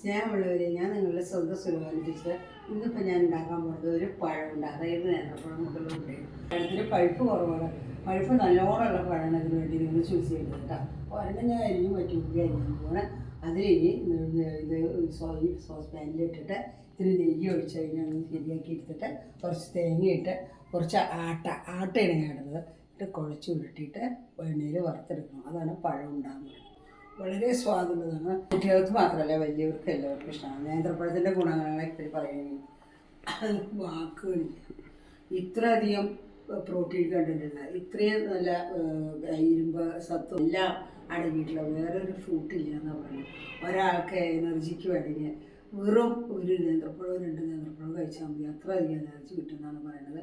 സ്നേഹമുള്ളവരെ ഞാൻ നിങ്ങളുടെ സ്വന്തം സുലഭാനം ടീച്ചർ ഇന്നിപ്പോൾ ഞാൻ ഉണ്ടാക്കാൻ പോകുന്നത് ഒരു പഴമുണ്ട്. അതായത് നേന്ത്രപ്പഴം മുതലുണ്ട് പഴത്തിന് പഴുപ്പ് കുറവാണ്. പഴുപ്പ് നല്ലോണമുള്ള പഴമാണ് അതിന് വേണ്ടി നിങ്ങൾ ചൂസ് ചെയ്യുന്നത് കേട്ടോ. ഒരെണ്ണം ഞാൻ അരിഞ്ഞു പറ്റി ഉള്ളി അരിഞ്ഞു പോകണം അതിലിനി ഇത് സോയി സോസ് പാനിൽ ഇട്ടിട്ട് ഇത്തിരി നെയ്യ് ഒഴിച്ച് കഴിഞ്ഞാൽ ഒന്ന് ശരിയാക്കി എടുത്തിട്ട് കുറച്ച് തേങ്ങ ഇട്ട് കുറച്ച് ആട്ട ആട്ടയാണ് ഞാൻ ഇട്ട് കുഴച്ച് ഉരുട്ടിയിട്ട് എണ്ണയിൽ വറുത്തെടുക്കണം. അതാണ് പഴം ഉണ്ടാകുന്നത്. വളരെ സ്വാദുള്ളതാണ്. കുട്ടികൾക്ക് മാത്രമല്ല വലിയവർക്ക് എല്ലാവർക്കും ഇഷ്ടമാണ്. നേന്ത്രപ്പഴത്തിന്റെ ഗുണങ്ങളെ പറ്റി പറയുകയും അത് വാക്കുകളില്ല ഇത്രയധികം പ്രോട്ടീൻ കണ്ടിട്ടുണ്ട് ഇത്രയും നല്ല ഇരുമ്പ് സത്വം എല്ലാം അടങ്ങിയിട്ടുള്ള വേറൊരു ഫ്രൂട്ട് ഇല്ല എന്ന് പറയുന്നത്. ഒരാൾക്ക് എനർജിക്ക് വേണമെങ്കിൽ വെറും ഒരു നേന്ത്രപ്പഴമോ രണ്ട് നേന്ത്രപ്പഴമോ കഴിച്ചാൽ മതി. അത്രയധികം എനർജി കിട്ടുമെന്നാണ് പറയുന്നത്.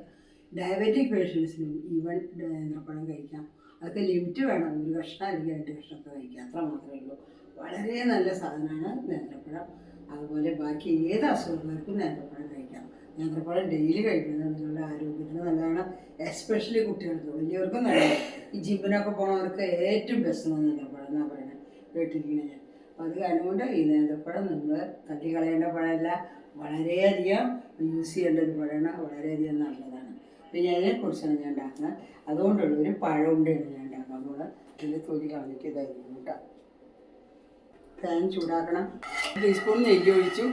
ഡയബറ്റിക് പേഷ്യൻസിനും ഈവൻ നേന്ത്രപ്പഴം കഴിക്കാം. അതൊക്കെ ലിമിറ്റ് വേണം. ഒരു കഷ്ണം അല്ലെങ്കിൽ രണ്ട് കഷ്ണമൊക്കെ കഴിക്കുക. അത്ര മാത്രമേ ഉള്ളൂ. വളരെ നല്ല സാധനമാണ് നേന്ത്രപ്പഴം. അതുപോലെ ബാക്കി ഏത് അസുഖങ്ങൾക്കും നേന്ത്രപ്പഴം കഴിക്കാം. നേന്ത്രപ്പഴം ഡെയിലി കഴിക്കുന്നത് നിങ്ങളുടെ ആരോഗ്യത്തിന് നല്ലതാണ്. എസ്പെഷ്യലി കുട്ടികൾക്ക്. വലിയവർക്കും നല്ലതാണ്. ഈ ജിമ്മിനൊക്കെ പോണവർക്ക് ഏറ്റവും ബെസ്റ്റ് നേന്ത്രപ്പഴം എന്നാണ് പറയുന്നത് കേട്ടിരിക്കുന്നത് ഞാൻ. അപ്പോൾ അത് കാരണം കൊണ്ട് ഈ നേന്ത്രപ്പഴം നിങ്ങൾ തട്ടിക്കളയേണ്ട പഴമല്ല. വളരെയധികം യൂസ് ചെയ്യേണ്ട ഒരു പഴമാണ്. വളരെയധികം നല്ലതാണ്. പിന്നെ അതിനെക്കുറിച്ചാണ് ഞാൻ ഉണ്ടാക്കുന്നത്. അതുകൊണ്ടുള്ള ഒരു പഴം ഉണ്ടയാണ് ഞാൻ ഉണ്ടാക്കുന്നത് നമ്മൾ ഇതിന്റെ തൊലി കളഞ്ഞിട്ട് ഇതായിരിക്കും കേട്ടോ. പാൻ ചൂടാക്കണം. ടീസ്പൂൺ നെയ്യ് ഒഴിച്ചു.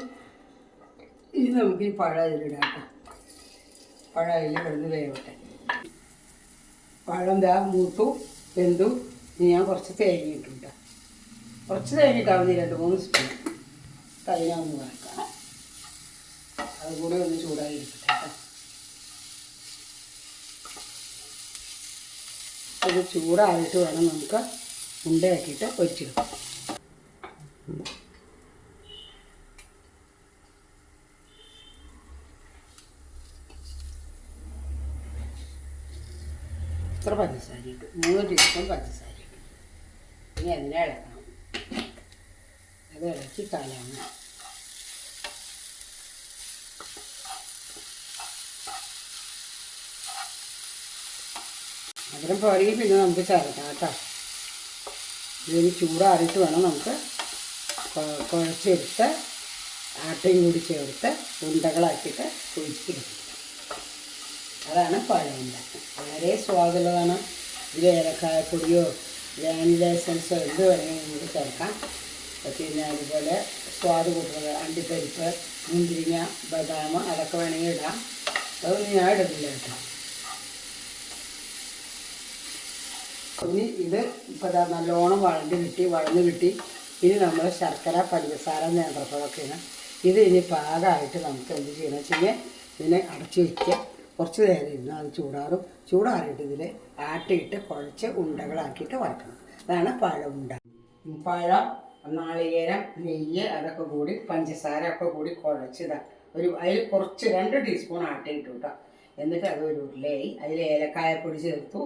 ഇനി നമുക്ക് ഈ പഴം അതിലിടാം പഴ അതിൽ കിടന്ന് വേവട്ടെ. പഴം ദാ മൂത്തു വെന്തു. ഇനി ഞാൻ കുറച്ച് തേങ്ങ ഇട്ടു കേട്ടോ. കുറച്ച് തേങ്ങ ഇട്ടാവുന്ന രണ്ട് മൂന്ന് സ്പൂൺ. അതിനൊന്ന് വറക്കാം. അതുകൂടെ ഒന്ന് ചൂടായി എടുക്കട്ടെ കേട്ടോ. അത് ചൂടായിട്ട് വേണം നമുക്ക് ഉണ്ടയാക്കിയിട്ട് പൊരിച്ചെടുക്കാം ഇത്ര പഞ്ചസാര ഇട്ടു. മൂന്ന് ടീസ്പൂൺ പഞ്ചസാര ഇട്ടു. ഇനി അതിനെ ഇളക്കണം. അത് ഇളക്കി കാലാണ് മധുരം പോരെങ്കിൽ പിന്നെ നമുക്ക് ചേർക്കാം കേട്ടോ. ഇതിന് ചൂടാറിയിട്ട് വേണം നമുക്ക് കുഴച്ചെടുത്ത് ആട്ടയും കൂടി ചേർത്ത് ഉണ്ടകളാക്കിയിട്ട് കുഴിച്ചെടുക്കുക അതാണ് പഴമുണ്ട വളരെ സ്വാദുള്ളതാണ്. ഇതിൽ ഏലക്കായപ്പൊടിയോ വാനില എസൻസോ എന്ത് വേണമെങ്കിലും നമുക്ക് ചേർക്കാം. പിന്നെ അതുപോലെ സ്വാദ് കൂട്ടുന്നത് അണ്ടിപ്പരിപ്പ് മുന്തിരിങ്ങ ബദാം അതൊക്കെ വേണമെങ്കിൽ ഇടാം. അതൊന്നും ഞാൻ ഇടുന്നില്ല കേട്ടോ. ഇനി ഇത് ഇപ്പോൾ നല്ലോണം വഴണ്ട് കിട്ടി വളഞ്ഞ് കിട്ടി. ഇനി നമ്മൾ ശർക്കര പഞ്ചസാര നേന്ത്രപ്പഴമൊക്കെയാണ്. ഇത് ഇനി പാകമായിട്ട് നമുക്ക് എന്ത് ചെയ്യണം വെച്ച് കഴിഞ്ഞാൽ ഇതിനെ അടച്ചു വയ്ക്കുക കുറച്ച് നേരം ഇരുന്ന് അത് ചൂടാറും. ചൂടാറിയിട്ട് ഇതിൽ ആട്ടിയിട്ട് കുഴച്ച് ഉണ്ടകളാക്കിയിട്ട് വറക്കണം അതാണ് പഴം ഉണ്ട പഴം നാളികേരം നെയ്യ് അതൊക്കെ കൂടി പഞ്ചസാര ഒക്കെ കൂടി കുഴച്ചിടാം. ഒരു അതിൽ കുറച്ച് രണ്ട് ടീസ്പൂൺ ആട്ടിയിട്ട് കേട്ടോ എന്നിട്ട് അത് ഒരു ഉരുളയായി. അതിൽ ഏലക്കായപ്പൊടി ചേർത്തു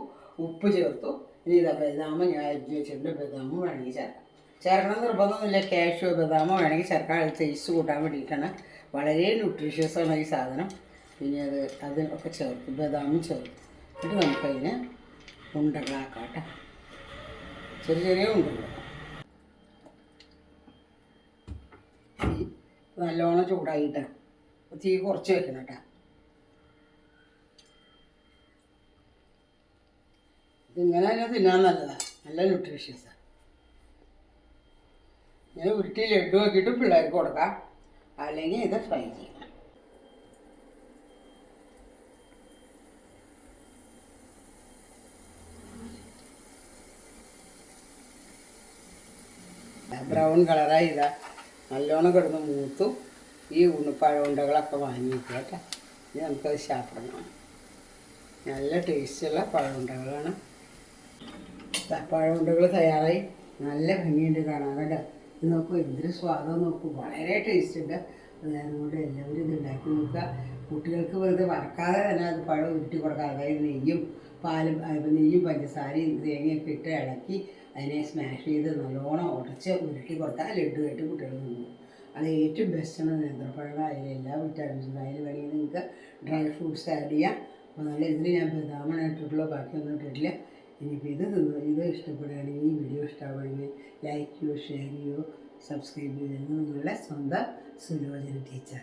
ഉപ്പ് ചേർത്തു. ഇതാ ബദാമ് ഞാൻ അരിഞ്ഞ് വെച്ചിട്ടുണ്ട് ബദാമും വേണമെങ്കിൽ ചേർക്കാം. ചേർക്കണം നിർബന്ധമൊന്നുമില്ല. കാഷ്യൂ ബദാമോ വേണമെങ്കിൽ ചേർക്കാം. അത് ടേസ്റ്റ് കൂട്ടാൻ വേണ്ടിയിട്ടാണ്. വളരെ ന്യൂട്രീഷ്യസ് ആണ് ഈ സാധനം. പിന്നെ അത് അത് ഒക്കെ ചേർക്കും. ബദാമും ചേർക്കും. എന്നിട്ട് നമുക്കതിനെ ഉണ്ടകളാക്കാം കേട്ടോ ചെറിയ ചെറിയ ഉണ്ടകൾ നല്ലോണം ചൂടായിട്ട്. തീ കുറച്ച് വെക്കണം കേട്ടോ. ഇതിങ്ങനെ തന്നെ തിന്നാൻ നല്ലതാണ് നല്ല ന്യൂട്രീഷ്യസാണ് ഇങ്ങനെ ഉരുട്ടി ലഡു ആക്കിയിട്ട് പിള്ളേർക്ക് കൊടുക്കാം. അല്ലെങ്കിൽ ഇത് ഫ്രൈ ചെയ്യാം. ബ്രൗൺ കളറായി ഇതാ. നല്ലോണം കിടന്ന് മൂത്തു. ഈ ഉണ്ണിപ്പഴ ഉണ്ടകളൊക്കെ വാങ്ങിയിട്ട് കേട്ടോ. ഇനി നമുക്കത് ശാപ്പിടണം. നല്ല ടേസ്റ്റുള്ള പഴമുണ്ടകളാണ് പഴമുണ്ടകൾ തയ്യാറായി. നല്ല ഭംഗിയുണ്ട് കാണാൻ കേട്ടോ ഇത് നോക്കൂ എന്തൊരു സ്വാദം നോക്കൂ. വളരെ ടേസ്റ്റ് ഉണ്ട് അതുകൊണ്ട് എല്ലാവരും ഇത് ഉണ്ടാക്കി നോക്കുക. കുട്ടികൾക്ക് വെറുതെ വറക്കാതെ തന്നെ അത് പഴം ഉരുട്ടി കൊടുക്കുക. അതായത് നെയ്യും പാലും നെയ്യും പഞ്ചസാരയും തേങ്ങയൊക്കെ ഇട്ട് ഇളക്കി അതിനെ സ്മാഷ് ചെയ്ത് നല്ലോണം ഉടച്ച് ഉരുട്ടി കൊടുത്താൽ ലഡുവായിട്ട് കുട്ടികൾ നിന്നു അത് ഏറ്റവും ബെസ്റ്റാണ് നേന്ത്രപ്പഴം. അതിൽ എല്ലാ വിറ്റാമിൻസും അതിൽ വേണമെങ്കിൽ നിങ്ങൾക്ക് ഡ്രൈ ഫ്രൂട്ട്സ് ആഡ് ചെയ്യാം. അപ്പോൾ നല്ല ഇതിൽ ഞാൻ ബദാമാണ് ഇട്ടിട്ടുള്ളൂ ബാക്കിയൊന്നും ഇട്ടിട്ടില്ല. ഇനിയിപ്പോൾ ഇത് തിന്നു ഇത് ഇഷ്ടപ്പെടുകയാണെങ്കിൽ ഈ വീഡിയോ ഇഷ്ടപ്പെടുകയാണെങ്കിൽ ലൈക്ക് ചെയ്യോ ഷെയർ ചെയ്യോ സബ്സ്ക്രൈബ് ചെയ്യുന്നത് നിങ്ങളുടെ സ്വന്തം സുലോചന ടീച്ചർ